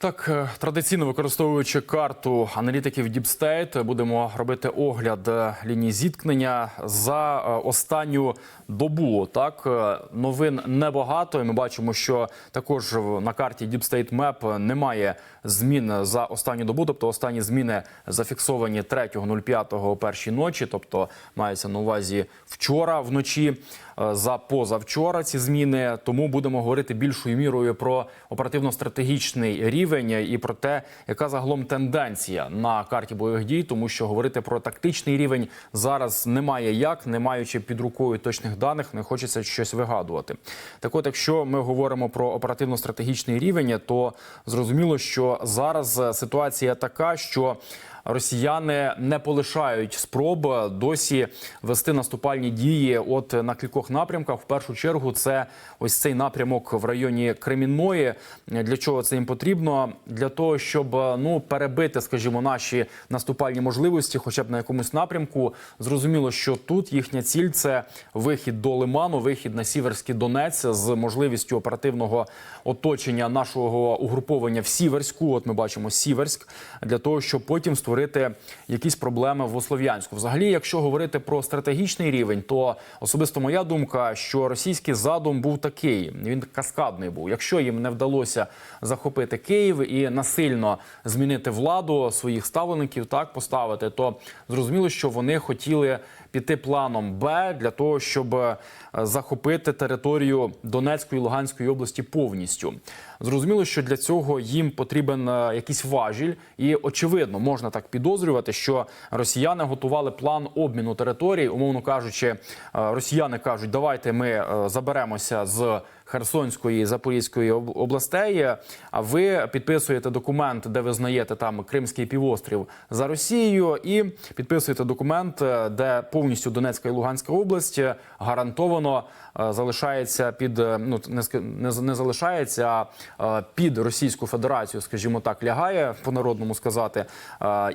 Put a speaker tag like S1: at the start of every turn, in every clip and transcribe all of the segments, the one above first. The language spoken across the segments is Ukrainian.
S1: Так, е, традиційно використовуючи карту аналітиків Діпстейт, будемо робити огляд е, лінії зіткнення за е, останню добу. Так, новин небагато. Ми бачимо, що також на карті State Map немає змін за останню добу. Тобто останні зміни зафіксовані 3.05 о першій ночі, тобто мається на увазі вчора вночі. е, За позавчора ці зміни, тому будемо говорити більшою мірою про оперативно-стратегічний рівень і про те, яка загалом тенденція на карті бойових дій, тому що говорити про тактичний рівень зараз немає як, не маючи під рукою точних даних, не хочеться щось вигадувати. Так, от, якщо ми говоримо про оперативно-стратегічний рівень, то зрозуміло, що зараз е, ситуація така, що Росіяни не полишають спроб досі вести наступальні дії. От на кількох напрямках, в першу чергу, це ось цей напрямок в районі Кремінної. Для чого це їм потрібно? Для того, щоб ну перебити, скажімо, наші наступальні можливості, хоча б на якомусь напрямку. Зрозуміло, що тут їхня ціль це вихід до Лиману, вихід на Сіверський Донець з можливістю оперативного оточення нашого угруповання в Сіверську. От ми бачимо Сіверськ, для того, щоб потім створити якісь проблеми в Слов'янську. Взагалі, якщо говорити про стратегічний рівень, то особисто моя думка, що російський задум був такий: він каскадний був. Якщо їм не вдалося захопити Київ і насильно змінити владу своїх ставлеників, так поставити, то зрозуміло, що вони хотіли піти планом Б для того, щоб е, захопити територію Донецької і Луганської області повністю. Зрозуміло, що для цього їм потрібен е, якийсь важіль, і очевидно, можна так підозрювати, що росіяни готували план обміну територій, умовно кажучи, е, росіяни кажуть, давайте ми заберемося з. Херсонської і Запорізької областей, а ви підписуєте документ, де визнаєте там Кримський півострів за Росією, і підписуєте документ, е, де повністю Донецька і Луганська область е, гарантовано е, залишається під ну не залишається, а під Російську Федерацію, скажімо так, лягає по народному сказати.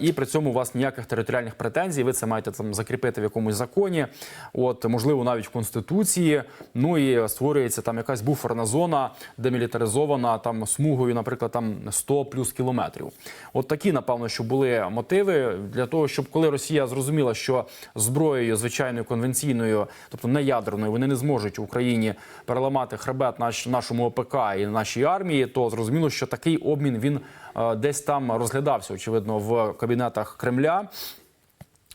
S1: І при цьому у вас ніяких територіальних претензій. Ви це маєте там закріпити в якомусь законі, от можливо навіть в конституції. Ну і створюється там якась буферна зона, демілітаризована там смугою, наприклад, там 100 плюс кілометрів. От такі, напевно, що були мотиви для того, щоб коли Росія зрозуміла, що зброєю звичайною конвенційною, тобто не ядерною, вони не зможуть Україні переламати хребет наш нашому ОПК і нашій армії, то зрозуміло, що такий обмін він е, десь там розглядався, очевидно, в кабінетах Кремля.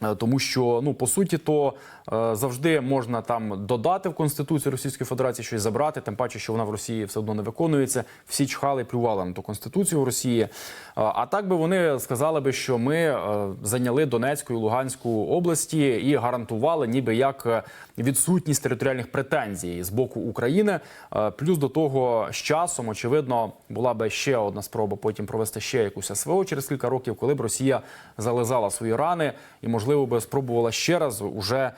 S1: Е, Тому що ну по суті, то завжди можна там додати в конституцію Російської Федерації щось забрати, тим паче, що вона в Росії все одно не виконується. Всі чхали, плювали на ту конституцію в Росії. Е, А так би вони сказали би, що ми е, зайняли Донецьку і Луганську області і гарантували, ніби як е, відсутність територіальних претензій з боку України. Е, Плюс до того з часом, очевидно, була би ще одна спроба потім провести ще якусь СВО через кілька років, коли б Росія зализала свої рани і, можливо, би спробувала ще раз уже е,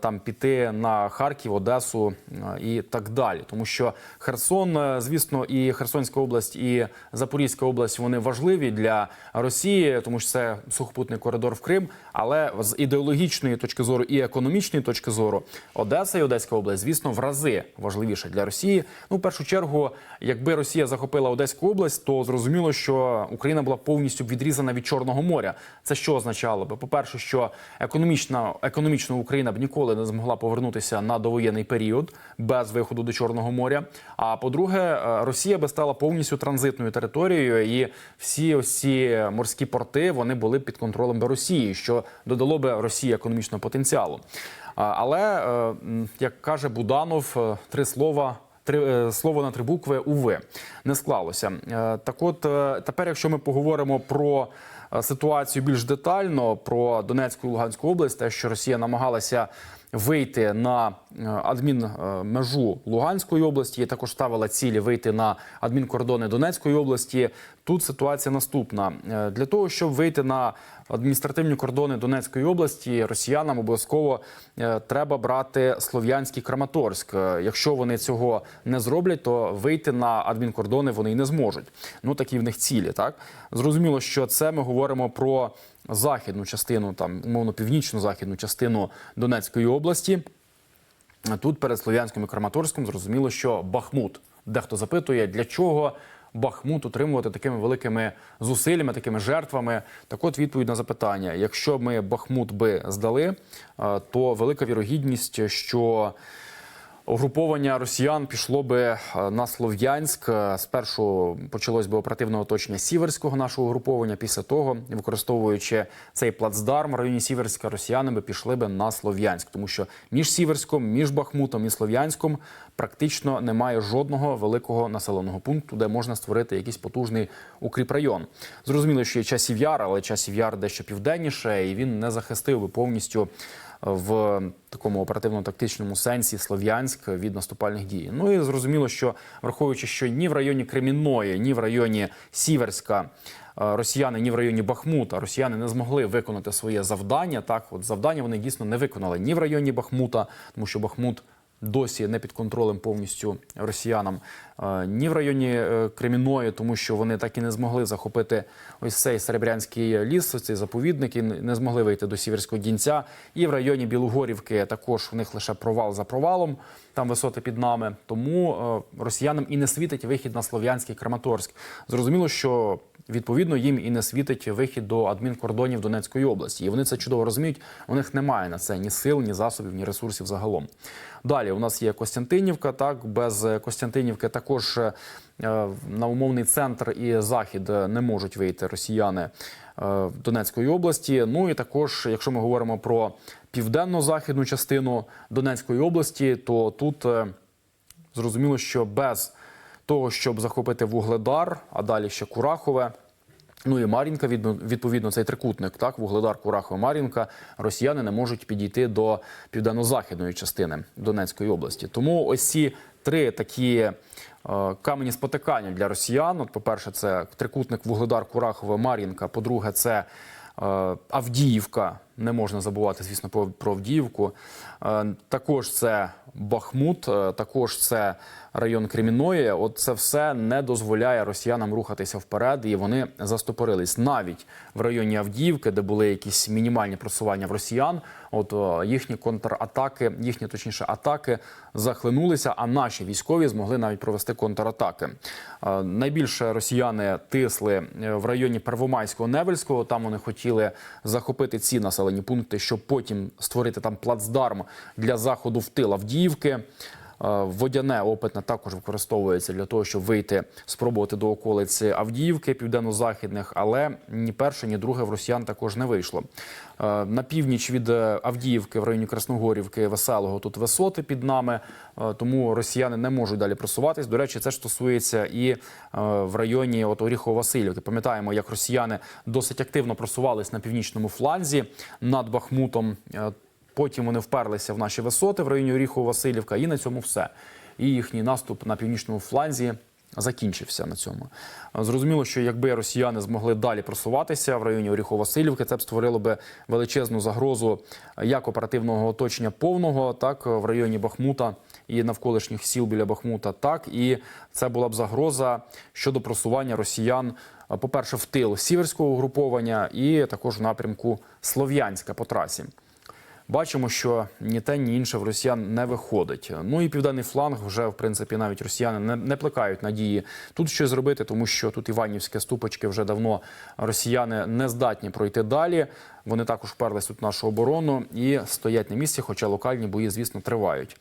S1: там піти на Харків, Одесу е, і так далі. Тому що Херсон, е, звісно, і Херсонська область, і Запорізька область вони важливі для Росії, тому що це сухопутний коридор в Крим. Але з ідеологічної точки зору і економічної точки зору Одеса і Одеська область, звісно, в рази важливіше для Росії. Ну, в першу чергу, якби Росія захопила Одеську область, то зрозуміло, що Україна була повністю відрізана від Чорного моря. Це що означало би? По-перше, що економічна економічно Україна б ніколи не змогла повернутися на довоєнний період без виходу до Чорного моря. А по-друге, е, Росія би стала повністю транзитною територією, і всі ось ці морські порти вони були під контролем до Росії, що додало би Росії економічного потенціалу. Але е, як каже Буданов, е, три слова. Три слово на три букви уви не склалося. Так, от тепер, якщо ми поговоримо про ситуацію більш детально, про Донецьку і Луганську область, те, що Росія намагалася вийти на адмінмежу Луганської області, і також ставила цілі вийти на адмінкордони Донецької області. Тут ситуація наступна: Е, для того, щоб вийти на адміністративні кордони Донецької області, росіянам обов'язково е, треба брати Слов'янський Краматорськ. Е, Якщо вони цього не зроблять, то вийти на адмінкордони вони й не зможуть. Ну такі в них цілі. Так зрозуміло, що це ми говоримо про західну частину, там умовно північно-західну частину Донецької області. Тут перед Слов'янським і Краматорськом зрозуміло, що Бахмут. Дехто запитує, для чого Бахмут утримувати такими великими зусиллями, такими жертвами? Так от відповідь на запитання: якщо ми Бахмут би здали, то велика вірогідність, що Угруповання росіян пішло би е, на Слов'янськ. Е, Спершу почалось би оперативне оточення сіверського нашого угруповання. Після того, використовуючи цей плацдарм в районі Сіверська, росіяни би пішли би на Слов'янськ, тому що між Сіверськом, між Бахмутом і Слов'янськом практично немає жодного великого населеного пункту, де можна створити якийсь потужний укріпрайон. Зрозуміло, що є часів яр, але часів яр дещо південніше, і він не захистив би повністю в такому оперативно-тактичному сенсі Слов'янськ від наступальних дій. Ну і зрозуміло, що враховуючи, що ні в районі Кремінної, ні в районі Сіверська. е, Росіяни ні в районі Бахмута, росіяни не змогли виконати своє завдання. Так, от завдання вони дійсно не виконали ні в районі Бахмута, тому що Бахмут досі не під контролем повністю росіянам, е, ні в районі е, Креміної, тому що вони так і не змогли захопити ось цей Серебрянський ліс, цей заповідник, і не змогли вийти до Сіверського Дінця. І в районі Білогорівки також в них лише провал за провалом. Там висоти під нами. Тому е, росіянам і не світить вихід на Слов'янський Краматорськ. Зрозуміло, що відповідно їм і не світить вихід до адмінкордонів Донецької області. І вони це чудово розуміють. У них немає на це ні сил, ні засобів, ні ресурсів загалом. Далі у нас є Костянтинівка. Так без Костянтинівки також е, на умовний центр і захід е, не можуть вийти росіяни е, Донецької області. Ну і також, якщо ми говоримо про південно-західну частину Донецької області, то тут е, зрозуміло, що без того, щоб захопити Вугледар, а далі ще Курахове. Ну і Мар'їнка, відповідно, цей трикутник, так, Вугледар, Курахове, Мар'їнка, росіяни не можуть підійти до південно-західної частини Донецької області. Тому ось ці три такі е, камені спотикання для росіян. От, по-перше, це трикутник Вугледар, Курахове, Мар'їнка. По-друге, це е, Авдіївка. Не можна забувати, звісно, про, про Авдіївку. Е, також це Бахмут, е, також це район Креміної. От це все не дозволяє росіянам рухатися вперед, і вони застопорились навіть в районі Авдіївки, де були якісь мінімальні просування в росіян. От е, їхні контратаки, їхні точніше атаки захлинулися. А наші військові змогли навіть провести контратаки. Найбільше росіяни тисли в районі Первомайського Невельського. Там вони хотіли захопити ці населені пункти, щоб потім створити там плацдарм для заходу в тил Авдіївки. Е, Водяне опитне також використовується для того, щоб вийти, спробувати до околиць Авдіївки, південно-західних, але ні перше, ні друге в росіян також не вийшло. Е, На північ від е, Авдіївки, в районі Красногорівки, Веселого, тут висоти під нами, тому росіяни не можуть далі просуватись. До речі, це ж стосується і в районі от Оріхово-Васильівки. Пам'ятаємо, як росіяни досить активно просувались на північному фланзі над Бахмутом. Потім вони вперлися в наші висоти в районі Оріхово-Васильівка, і на цьому все. І їхній наступ на північному фланзі закінчився на цьому. Зрозуміло, що якби росіяни змогли далі просуватися в районі Оріхово-Васильівки, це б створило би величезну загрозу як оперативного оточення повного, так в районі Бахмута і навколишніх сіл біля Бахмута, так і це була б загроза щодо просування росіян. По-перше, в тил сіверського угруповання і також в напрямку Слов'янська по трасі. Бачимо, що ні те, ні інше в росіян не виходить. Ну і південний фланг вже в принципі навіть росіяни не, не плекають надії тут щось зробити, тому що тут Іванівське ступочки вже давно росіяни не здатні пройти далі. Вони також вперлись тут нашу оборону і стоять на місці, хоча локальні бої, звісно, тривають.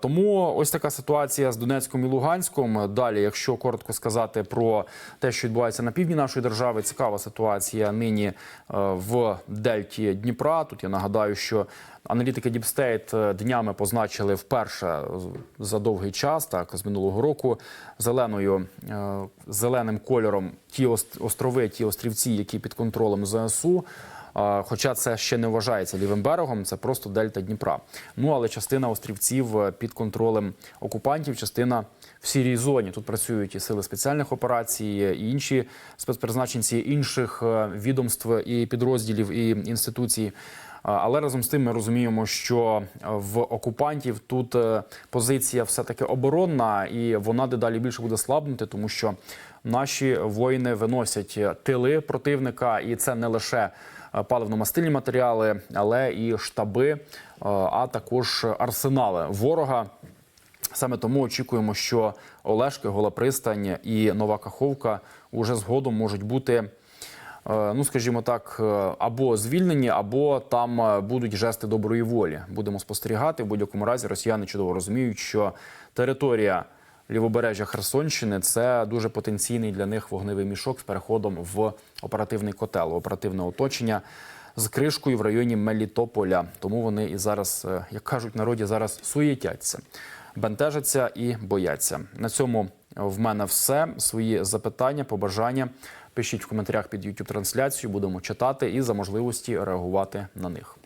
S1: Тому ось така ситуація з Донецьком і Луганськом. Далі, якщо коротко сказати про те, що відбувається на півдні нашої держави, цікава ситуація нині е, в Дельті Дніпра. Тут я нагадаю, що аналітики е, днями позначили вперше за довгий час, так з минулого року, зеленою е, зеленим кольором ті острови, ті острівці, які під контролем ЗСУ. Хоча це ще не вважається лівим берегом, це просто дельта Дніпра. Ну але частина острівців е, під контролем окупантів, частина в сірій зоні. Тут працюють і сили спеціальних операцій, і інші спецпризначенці інших е, відомств і підрозділів і інституцій. Але разом з тим ми розуміємо, що е, в окупантів тут позиція все таки оборонна, і вона дедалі більше буде слабнути, тому що наші воїни виносять тили противника, і це не лише паливно-мастильні матеріали, але і штаби, е, а також арсенали ворога. Саме тому очікуємо, що Олешки, Гола Пристань і Нова Каховка уже згодом можуть бути, е, ну скажімо так, е, або звільнені, або там е, будуть жести доброї волі. Будемо спостерігати. В будь-якому разі росіяни чудово розуміють, що територія лівобережжя Херсонщини це дуже потенційний для них вогневий мішок з переходом в оперативний котел, в оперативне оточення. З кришкою в районі Мелітополя, тому вони і зараз, е, як кажуть народі, зараз суєтяться, бентежаться і бояться. На цьому в мене все. Свої запитання, побажання пишіть в коментарях під youtube трансляцію. Будемо читати і за можливості реагувати на них.